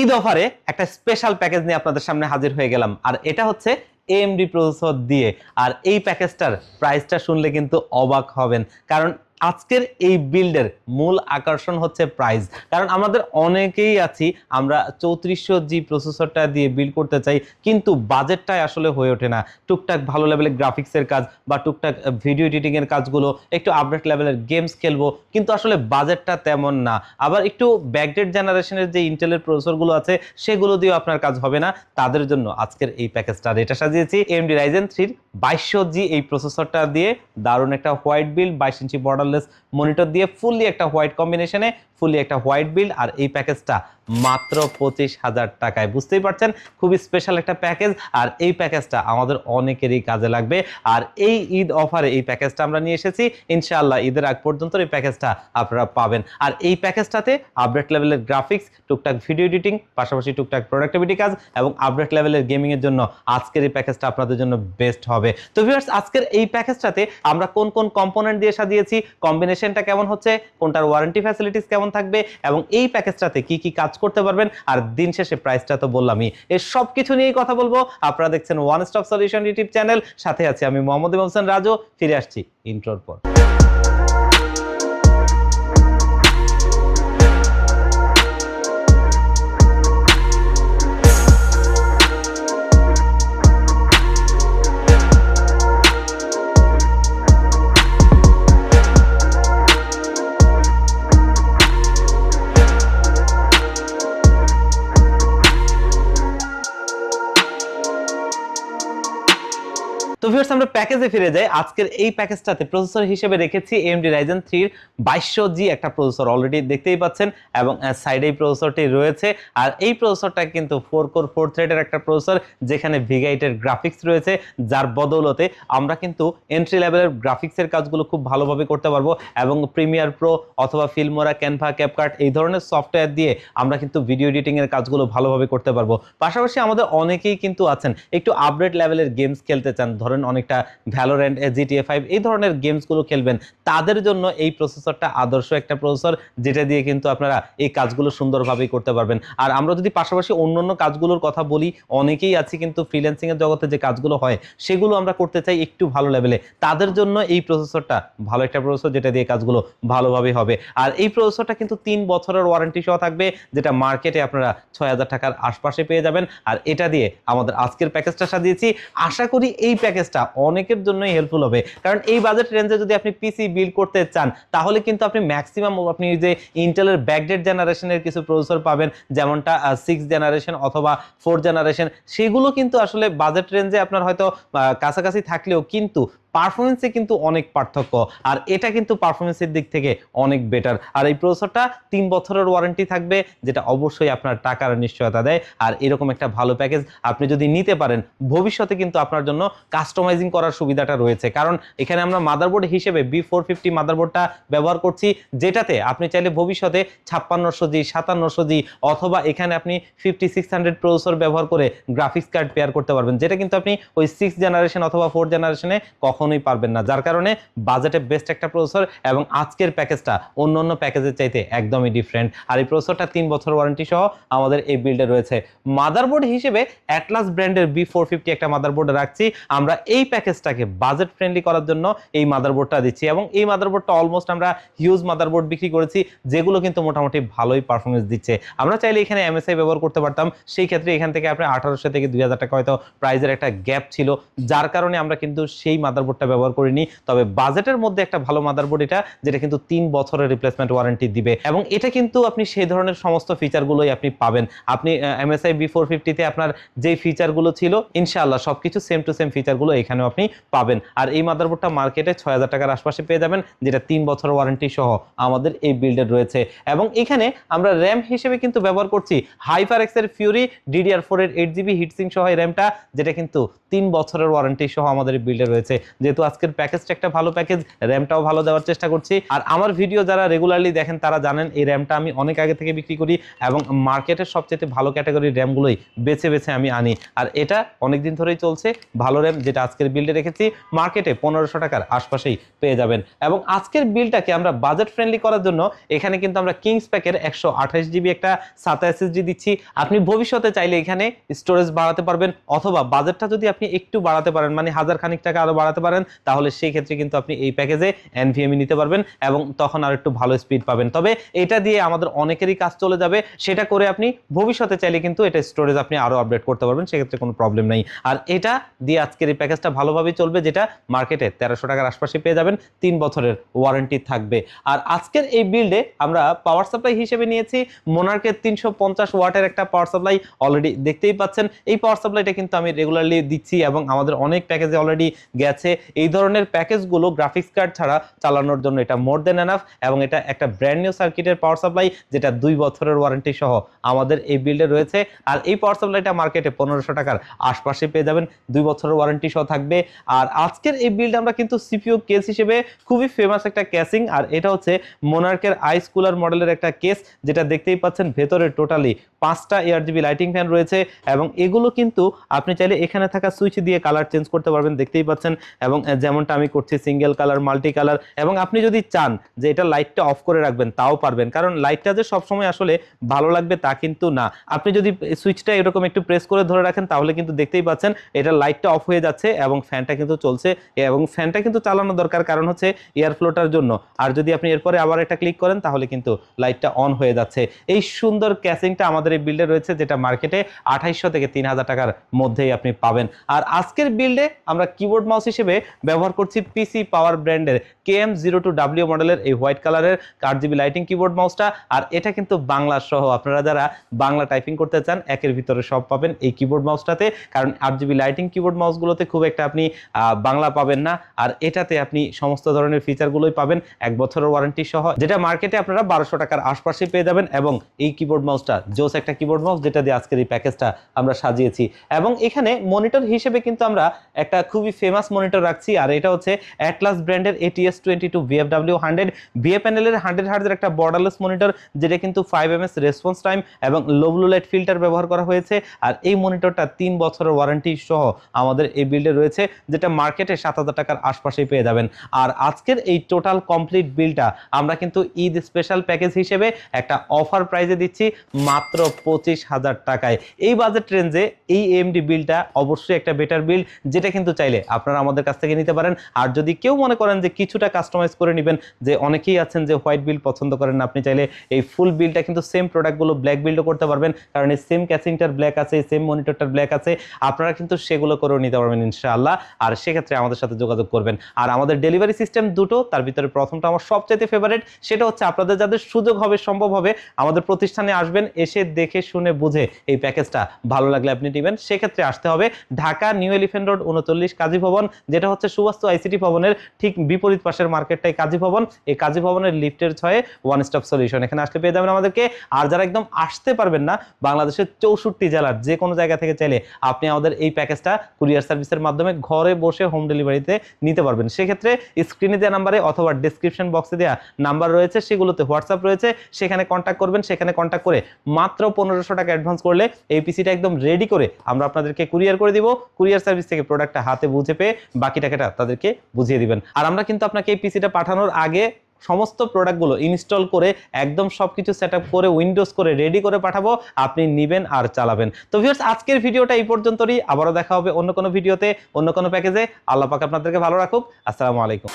ঈদ অফারে একটা special package নিয়ে আপনাদের সামনে হাজির হয়ে গেলাম। আর এটা হচ্ছে এএমডি প্রসেসর দিয়ে। আর এই প্যাকেজটার প্রাইসটা শুনলে কিন্তু অবাক হবেন। কারণ আজকের এই বিল্ডের মূল আকর্ষণ হচ্ছে প্রাইস কারণ আমাদের অনেকেই আছি, আমরা চৌত্রিশশো জি প্রসেসরটা দিয়ে বিল্ড করতে চাই, কিন্তু বাজেটটাই আসলে হয়ে ওঠে না। টুকটাক ভালো লেভেলের গ্রাফিক্সের কাজ বা টুকটাক ভিডিও এডিটিংয়ের কাজগুলো, একটু আপডেট লেভেলের গেমস খেলব, কিন্তু আসলে বাজেটটা তেমন না। আবার একটু ব্যাকডেট জেনারেশনের যে ইন্টেলের প্রসেসরগুলো আছে, সেগুলো দিয়েও আপনার কাজ হবে না। তাদের জন্য আজকের এই প্যাকেজটা রেটা সাজিয়েছি এমডি রাইজেন থ্রির বাইশশো জি এই প্রসেসরটা দিয়ে। দারুণ একটা হোয়াইট বিল্ড বাইশ ইঞ্চি মনিটর দিয়ে ফুললি একটা হোয়াইট কম্বিনেশনে ফুললি একটা হোয়াইট বিল্ড আর এই প্যাকেজটা মাত্র পঁচিশ হাজার টাকায়। বুঝতেই পারছেন, খুবই স্পেশাল একটা প্যাকেজ আর এই প্যাকেজটা আমাদের অনেকেরই কাজে লাগবে। আর এই ঈদ অফারে এই প্যাকেজটা আমরা নিয়ে এসেছি। ইনশাআল্লাহ ঈদের আগ পর্যন্ত এই প্যাকেজটা আপনারা পাবেন। আর এই প্যাকেজটাতে আপডেট লেভেলের গ্রাফিক্স টুকটাক ভিডিও এডিটিং পাশাপাশি টুকটাক প্রোডাক্টিভিটি কাজ এবং আপডেট লেভেলের গেমিং এর জন্য আজকের এই প্যাকেজটা আপনাদের জন্য বেস্ট হবে। তো ভিউয়ার্স আজকের এই প্যাকেজটাতে আমরা কোন কোন কম্পোনেন্ট দিয়ে সাজিয়েছি কম্বিনেশনটা কেমন হচ্ছে, কোনটার ওয়ারেন্টি ফ্যাসিলিটিস কেমন থাকবে এবং এই প্যাকেজটাতে কি কি কাজ করতে পারবেন। আর দিন শেষে প্রাইসটা তো বললামই। এই সব কিছু নিয়েই কথা বলব। আপনারা দেখছেন one stop solution YouTube channel. সাথে আছি আমি মোহাম্মদ ইমাম হোসেন রাজু। ফিরে আসছি ইন্ট্রোর পর। তো ভিউয়ার্স আমরা প্যাকেজে ফিরে যাই। আজকের এই প্যাকেজটাতে প্রসেসর হিসেবে রেখেছি AMD Ryzen 3 বাইশশো জি একটা প্রসেসর অলরেডি দেখতেই পাচ্ছেন এবং সাইডে এই প্রসেসরটি রয়েছে। আর এই প্রসেসরটা কিন্তু ফোর কোর ফোর থ্রেডের একটা প্রসেসর যেখানে ভিগাইটের গ্রাফিক্স রয়েছে, যার বদৌলতে আমরা কিন্তু এন্ট্রি লেভেলের গ্রাফিক্সের কাজগুলো খুব ভালোভাবে করতে পারব এবং প্রিমিয়ার প্রো অথবা ফিল্মোরা ক্যানভা ক্যাপকার্ট এই ধরনের সফটওয়্যার দিয়ে আমরা কিন্তু ভিডিও এডিটিং এর কাজগুলো ভালোভাবে করতে পারব। পাশাপাশি আমাদের অনেকেই কিন্তু আছেন, একটু আপডেট লেভেলের গেমস খেলতে চান। ধরেন অনেকটা ভ্যালোরেন্ট জিটিএ ফাইভ এই ধরনের গেমসগুলো খেলবেন। তাদের জন্য এই প্রসেসরটা আদর্শ একটা প্রসেসর যেটা দিয়ে কিন্তু আপনারা এই কাজগুলো সুন্দরভাবেই করতে পারবেন। আর আমরা যদি পাশাপাশি অন্যান্য কাজগুলোর কথা বলি, অনেকেই আছে কিন্তু ফ্রিল্যান্সিং এর জগতে যে কাজগুলো হয়, সেগুলো আমরা করতে চাই একটু ভালো লেভেলে তাদের জন্য এই প্রসেসরটা ভালো একটা প্রসেসর যেটা দিয়ে কাজগুলো ভালোভাবে হবে। আর এই প্রসেসরটা কিন্তু তিন বছরের ওয়ারেন্টি সহ থাকবে, যেটা মার্কেটে আপনারা ছয় হাজার টাকার আশপাশে পেয়ে যাবেন। আর এটা দিয়ে আমাদের আজকের প্যাকেজটা সাজিয়েছি। আশা করি এই প্যাকেজটা অনেকের জন্যই হেল্পফুল হবে। কারণ এই বাজেট রেঞ্জে যদি আপনি পিসি বিল করতে চান, তাহলে কিন্তু আপনি ম্যাক্সিমাম আপনি যে ইন্টেলের ব্যাকডেট জেনারেশনের কিছু প্রসেসর পাবেন, যেমনটা সিক্স জেনারেশন অথবা ফোর জেনারেশন সেগুলো কিন্তু আসলে বাজেট রেঞ্জে আপনার হয়তো কাছাকাছি থাকলেও কিন্তু পারফরমেন্সে কিন্তু অনেক পার্থক্য। আর এটা কিন্তু পারফরমেন্সের দিক থেকে অনেক বেটার আর এই প্রসেসরটা তিন বছরের ওয়ারেন্টি থাকবে, যেটা অবশ্যই আপনার টাকার নিশ্চয়তা দেয়। আর এরকম একটা ভালো প্যাকেজ আপনি যদি নিতে পারেন, ভবিষ্যতে কিন্তু আপনার জন্য কাস্টমাইজিং করার সুবিধাটা রয়েছে। কারণ এখানে আমরা মাদারবোর্ড হিসেবে বি ফোর ফিফটি মাদারবোর্ডটা ব্যবহার করছি, যেটাতে আপনি চাইলে ভবিষ্যতে ছাপ্পান্নশো জি, সাতান্নশো জি অথবা এখানে আপনি ফিফটি সিক্স হান্ড্রেড প্রসেসর ব্যবহার করে গ্রাফিক্স কার্ড পেয়ার করতে পারবেন। যেটা কিন্তু আপনি ওই সিক্স জেনারেশন অথবা ফোর জেনারেশনে কখনোই পারবেন না। যার কারণে বাজেটে বেস্ট একটা প্রসেসর এবং আজকের প্যাকেজটা অন্য অন্য প্যাকেজের চাইতে একদমই ডিফারেন্ট আর এই প্রসেসরটা তিন বছর ওয়ারেন্টি সহ আমাদের এই বিল্ডে রয়েছে। মাদারবোর্ড হিসেবে অ্যাটলাস ব্র্যান্ডের বি ফোর ফিফটি একটা মাদারবোর্ড রাখছি। আমরা এই প্যাকেজটাকে বাজেট ফ্রেন্ডলি করার জন্য এই মাদারবোর্ডটা দিচ্ছি এবং এই মাদারবোর্ডটা অলমোস্ট আমরা হিউজ মাদারবোর্ড বিক্রি করেছি, যেগুলো কিন্তু মোটামুটি ভালোই পারফরমেন্স দিচ্ছে। আমরা চাইলে এখানে এমএসআই ব্যবহার করতে পারতাম। সেই ক্ষেত্রে এখান থেকে আপনি আঠারোশো থেকে দুই হাজার টাকা হয়তো প্রাইজের একটা গ্যাপ ছিল। যার কারণে আমরা কিন্তু সেই মাদারবোর্ডটা ব্যবহার করিনি, তবে বাজেটের মধ্যে একটা ভালো মাদারবোর্ড এটা, যেটা কিন্তু তিন বছরের রিপ্লেসমেন্ট ওয়ারেন্টি দিবে। এবং এটা কিন্তু আপনি সেই ধরনের সমস্ত ফিচারগুলোই আপনি পাবেন। আপনি এমএসআই বি ফোর ফিফটিতে আপনার যে ফিচারগুলো ছিল, ইনশাআল্লাহ সবকিছু সেম টু সেম ফিচারগুলো এখানেও আপনি পাবেন। আর এই মাদারবোর্ডটা মার্কেটে ছয় হাজার টাকার আশপাশে পেয়ে যাবেন, যেটা তিন বছর ওয়ারেন্টি সহ আমাদের এই বিল্ডের রয়েছে। এবং এখানে আমরা র্যাম হিসেবে কিন্তু ব্যবহার করছি হাইপার এক্সের ফিউরি ডিডিআর ফোর এর এইট জিবি হিটসিং সহ র্যামটা যেটা কিন্তু তিন বছরের ওয়ারেন্টি সহ আমাদের বিল্ডে রয়েছে। যেহেতু আজকের প্যাকেজটা একটা ভালো প্যাকেজ র্যামটাও ভালো দেওয়ার চেষ্টা করছি। আর আমার ভিডিও যারা রেগুলারলি দেখেন, তারা জানেন এই র্যামটা আমি অনেক আগে থেকে বিক্রি করি এবং মার্কেটের সবচেয়ে ভালো ক্যাটাগরির র্যামগুলোই বেছে বেছে আমি আনি। আর এটা অনেক দিন ধরেই চলছে, ভালো র্যাম যেটা আজকের বিল্ডে রেখেছি মার্কেটে পনেরোশো টাকার আশপাশেই পেয়ে যাবেন। এবং আজকের বিলটাকে আমরা বাজেট ফ্রেন্ডলি করার জন্য এখানে কিন্তু আমরা কিংস প্যাকের একশো আঠাশ জিবি একটা সাতা এসএসডি দিচ্ছি। আপনি ভবিষ্যতে চাইলে এখানে স্টোরেজ বাড়াতে পারবেন, অথবা বাজেটটা যদি আপনি একটু বাড়াতে পারেন মানে হাজার খানিক টাকা আরও বাড়াতে পারেন তাহলে সেই ক্ষেত্রে কিন্তু আপনি এই প্যাকেজে এনভিএমই নিতে পারবেন এবং তখন আর একটু ভালো স্পিড পাবেন। তবে এটা দিয়ে আমাদের অনেকেরই কাজ চলে যাবে, সেটা করে আপনি ভবিষ্যতে চাইলে কিন্তু এটা স্টোরেজ আপনি আরও আপডেট করতে পারবেন, সেক্ষেত্রে কোনো প্রবলেম নেই। আর এটা দিয়ে আজকের এই প্যাকেজটা ভালোভাবে চলবে, যেটা মার্কেটে তেরোশো টাকার আশপাশে পেয়ে যাবেন, তিন বছরের ওয়ারেন্টি থাকবে। আর আজকের এই বিল্ডে আমরা পাওয়ার সাপ্লাই হিসেবে নিয়েছি মোনার্কের তিনশো পঞ্চাশ ওয়াটের একটা পাওয়ার সাপ্লাই অলরেডি দেখতেই পাচ্ছেন। এই পাওয়ার সাপ্লাইটা কিন্তু আমি রেগুলারলি দিচ্ছি এবং আমাদের অনেক প্যাকেজে অলরেডি গেছে এই ধরনের প্যাকেজগুলো গ্রাফিক্স কার্ড ছাড়া চালানোর জন্য এটা মোর দেন এনাফ এবং এটা একটা ব্র্যান্ড নিউ সার্কিটের পাওয়ার সাপ্লাই যেটা দুই বছরের ওয়ারেন্টি সহ আমাদের এই বিল্ডে রয়েছে। আর এই পাওয়ার সাপ্লাইটা মার্কেটে পনেরোশো টাকার আশপাশে পেয়ে যাবেন, দুই বছরের ওয়ারেন্টি সহ থাকবে। আর আজকের এই বিল্ড আমরা কিন্তু সিপিও কেস হিসেবে খুবই ফেমাস একটা ক্যাসিং আর এটা হচ্ছে মোনার্কের আইস কুলার মডেলের একটা কেস যেটা দেখতেই পাচ্ছেন ভেতরে টোটালি পাঁচটা এয়ার জিবি লাইটিং ফ্যান রয়েছে এবং এগুলো কিন্তু আপনি চাইলে এখানে থাকা সুইচ দিয়ে কালার চেঞ্জ করতে পারবেন, দেখতেই পাচ্ছেন। এবং যেমনটা আমি করছি সিঙ্গেল কালার মাল্টি কালার এবং আপনি যদি চান যে এটা লাইটটা অফ করে রাখবেন, তাও পারবেন। কারণ লাইটটা যে সবসময় আসলে ভালো লাগবে তা কিন্তু না। আপনি যদি সুইচটা এরকম একটু প্রেস করে ধরে রাখেন, তাহলে কিন্তু দেখতেই পাচ্ছেন এটা লাইটটা অফ হয়ে যাচ্ছে এবং ফ্যানটা কিন্তু চলছে। এবং ফ্যানটা কিন্তু চালানো দরকার কারণ হচ্ছে এয়ার ফ্লোটার জন্য। আর যদি আপনি এরপরে আবার এটা ক্লিক করেন, তাহলে কিন্তু লাইটটা অন হয়ে যাচ্ছে। এই সুন্দর ক্যাসিংটা আমাদের এই বিল্ডে রয়েছে, যেটা মার্কেটে আঠাইশশো থেকে তিন হাজার টাকার মধ্যেই আপনি পাবেন। আর আজকের বিল্ডে আমরা কিবোর্ড মাউস হিসেবে ব্যবহার করছি পিসি পাওয়ার ব্র্যান্ডের K M zero two W মডেলের এই হোয়াইট কালারের আট জিবি লাইটিং কিবোর্ড মাউসটা আর এটা কিন্তু বাংলা সহ আপনারা যারা বাংলা টাইপিং করতে চান, একের ভিতরে সব পাবেন এই কিবোর্ড মাউসটাতে কারণ আট জিবি লাইটিং কিবোর্ড মাউসগুলোতে খুব একটা আপনি বাংলা পাবেন না। আর এটাতে আপনি সমস্ত ধরনের ফিচারগুলোই পাবেন, এক বছরের ওয়ারেন্টি সহ। যেটা মার্কেটে আপনারা বারোশো টাকার আশপাশে পেয়ে যাবেন এবং এই কিবোর্ড মাউসটা জোস একটা কিবোর্ড মাউস যেটা দিয়ে আজকের এই প্যাকেজটা আমরা সাজিয়েছি। এবং এখানে মনিটর হিসেবে কিন্তু আমরা একটা খুবই ফেমাস মনিটর রাখছি, আর এটা হচ্ছে অ্যাটলাস ব্র্যান্ডের ATS twenty two VFW hundred VA প্যানেলের হান্ড্রেড হার্জের একটা বর্ডারলেস মনিটর যেটা কিন্তু five M S response time এবং লো ব্লু লাইট ফিল্টার ব্যবহার করা হয়েছে। আর এই মনিটরটা তিন বছরের ওয়ারেন্টি সহ আমাদের এই বিল্ডে রয়েছে, যেটা মার্কেটে সাত হাজার টাকার আশপাশেই পেয়ে যাবেন। আর আজকের এই টোটাল কমপ্লিট বিলটা আমরা কিন্তু ঈদ স্পেশাল প্যাকেজ হিসেবে একটা অফার প্রাইজে দিচ্ছি মাত্র পঁচিশ হাজার টাকায়। এই বাজেট রেঞ্জে এই এমডি বিলটা অবশ্যই একটা বেটার বিল যেটা কিন্তু চাইলে আপনারা আমাদের কাছ থেকে নিতে পারেন। আর যদি কেউ মনে করেন যে কিছুটা কাস্টমাইজ করে নেবেন, যে অনেকেই আছেন যে হোয়াইট বিল পছন্দ করেন, আপনি চাইলে এই ফুল বিলটা কিন্তু সেম প্রোডাক্টগুলো ব্ল্যাক বিল্ডও করতে পারবেন। কারণ এই সেম ক্যাসিংটার ব্ল্যাক আছে সেম মনিটরটার ব্ল্যাক আছে। আপনারা কিন্তু সেগুলো করেও নিতে পারবেন ইনশাআল্লাহ। আর সেক্ষেত্রে আমাদের সাথে যোগাযোগ করবেন। আর আমাদের ডেলিভারি সিস্টেম দুটো, তার ভিতরে প্রথমটা আমার সবচেয়ে ফেভারিট সেটা হচ্ছে আপনাদের যাদের সুযোগ হবে, সম্ভব হবে, আমাদের প্রতিষ্ঠানে আসবেন, এসে দেখে, শুনে, বুঝে এই প্যাকেজটা ভালো লাগলে আপনি নেবেন। সেক্ষেত্রে আসতে হবে ঢাকা নিউ এলিফেন্ট রোড, উনচল্লিশ কাজী ভবন, যেটা হচ্ছে সুবাস্তু আইসিটি ভবনের ঠিক বিপরীত পাশের মার্কেটটাই কাজী ভবন। এই কাজী ভবনের লিফটের ছয়ে ওয়ান স্টপ সলিউশন এখানে আসলে পেয়ে যাবেন আমাদেরকে। আর যারা একদম আসতে পারবেন না, বাংলাদেশের চৌষট্টি জেলার যে কোনো জায়গা থেকে চাইলে আপনি আমাদের এই প্যাকেজটা কুরিয়ার সার্ভিসের মাধ্যমে ঘরে বসে হোম ডেলিভারিতে নিতে পারবেন। সেক্ষেত্রে স্ক্রিনে দেওয়া নাম্বারে অথবা ডিসক্রিপশন বক্সে দেওয়া নাম্বার রয়েছে, সেগুলোতে হোয়াটসঅ্যাপ রয়েছে। সেখানে কন্ট্যাক্ট করবেন, সেখানে কন্ট্যাক্ট করে মাত্র পনেরোশো টাকা অ্যাডভান্স করলে এই পিসিটা একদম রেডি করে আমরা আপনাদেরকে কুরিয়ার করে দিব। কুরিয়ার সার্ভিস থেকে প্রোডাক্টটা হাতে বুঝে পেয়ে বাকি টাকাটা তাদেরকে বুঝিয়ে দিবেন। আর আমরা কিন্তু আপনাকে এই পিসিটা পাঠানোর আগে সমস্ত প্রোডাক্টগুলো ইনস্টল করে একদম সব কিছু সেট করে উইন্ডোজ করে রেডি করে পাঠাবো, আপনি নিবেন আর চালাবেন। তো ভিউয়ার্স আজকের ভিডিওটা এই পর্যন্তই আবারও দেখা হবে অন্য কোনো ভিডিওতে অন্য কোনো প্যাকেজে আল্লাহ পাক আপনাদেরকে ভালো রাখুক। আসসালামু আলাইকুম।